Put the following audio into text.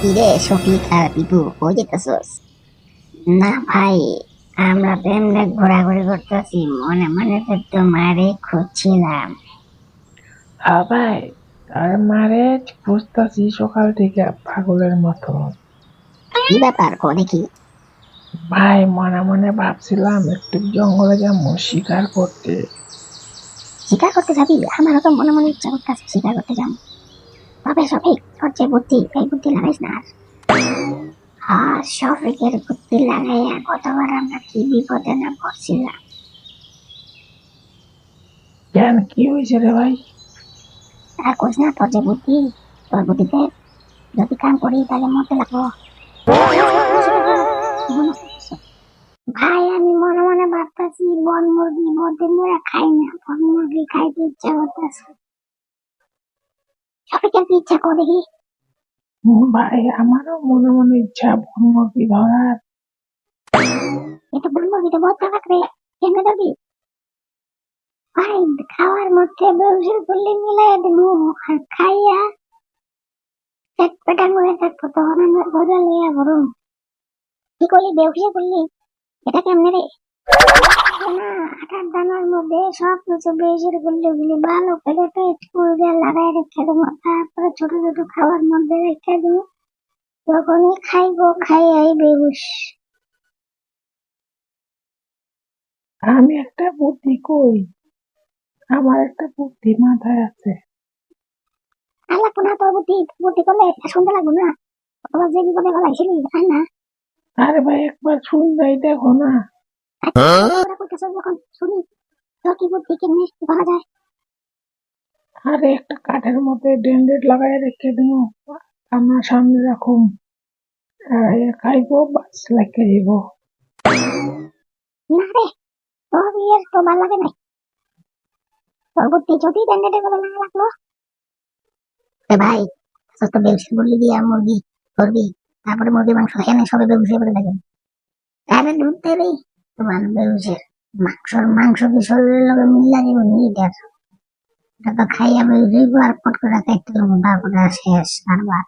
কিরে শফিক আর পিপু কই যেতেছস না ভাই আমরা এমনি ঘোরাঘুরি করতেছি মনে মনে তো তোমারে খুঁজছিলাম। হ্যাঁ ভাই তার মারে বুঝতেছি সকাল থেকে পাগলের মতো। কি ব্যাপার কো দেখি? ভাই মনে মনে ভাবছিলাম একটু জঙ্গলে যাব শিকার করতে। শিকার করতে যাবি? আমারও তো মনে মনে ইচ্ছা করতেছে শিকার করতে যাব। তবে শফিক তোর যে বুদ্ধি এই বুদ্ধি লাগাইস না আর। শফিকের বুদ্ধি লাগাইয়া গতবার আমরা কি বিপদে না পড়ছিলাম। কেন কি হয়েছে রে ভাই? আর কইস না তোর যে বুদ্ধি তোর বুদ্ধিতে যদি কাম করি তাহলে মরতে লাগবো। ভাই আমি মনে মনে ভাবতেছি বন মুরগি বদিন ধরে খাই না বন মুরগি খাইতে ইচ্ছা করতেছে। সবাইকে কি ইচ্ছা করে ভাই আমারও মনে মনে ইচ্ছা বনমুরগি ধরার। এটা বন মুরগি তো বহুত টাকা রে কেমনে ধরবি ভাই খাওয়ার মধ্যে ব্যবসা করলে মিলাই দেবো খাইয়া পেট পেটা করে থাকব তখন আমরা ঘরে লইয়া কি করলি ব্যবসা করলি? এটা কেমনে রে? আটার দানার মধ্যে সব কিছু বেশির ভালো করে পেট লাগাই রেখে দেবো। তারপরে ছোট ছোট খাওয়ার মধ্যে রেখে দেবো। যখনই খাইবো খাই আই বেহুশ। আমি একটা বুদ্ধি কই? আমার একটা বুদ্ধি মাথায় আছে। আল্লাহ কোনা তোর বুদ্ধি বুদ্ধি করলে শুনতে লাগবো না। তোমার যে বিপদে না? আরে ভাই একবার শুনলেই দেখো না। যখন শুনি যায় আরে একটা কাঠের মধ্যে ডেন্ডেট লাগাই রেখে দেবো আমার সামনে রাখুন খাইবো বাস লেগে যাব না রে তোর বিয়ের তো ভালো লাগে নাই তোর বুদ্ধি যদি ডেন্ডেটে করে না লাগল এ ভাই তো ব্যবসা বললি দিয়া মুরগি করবি তারপরে মুরগি মাংস এনে সবে ব্যবসা করে দেখেন আরে দুধ দেবে তোমার ব্যবসা মাংসর মাংস কি খাইয়া বেরিয়ে আর পট করে খাইতে তারপরে শেষ কারবার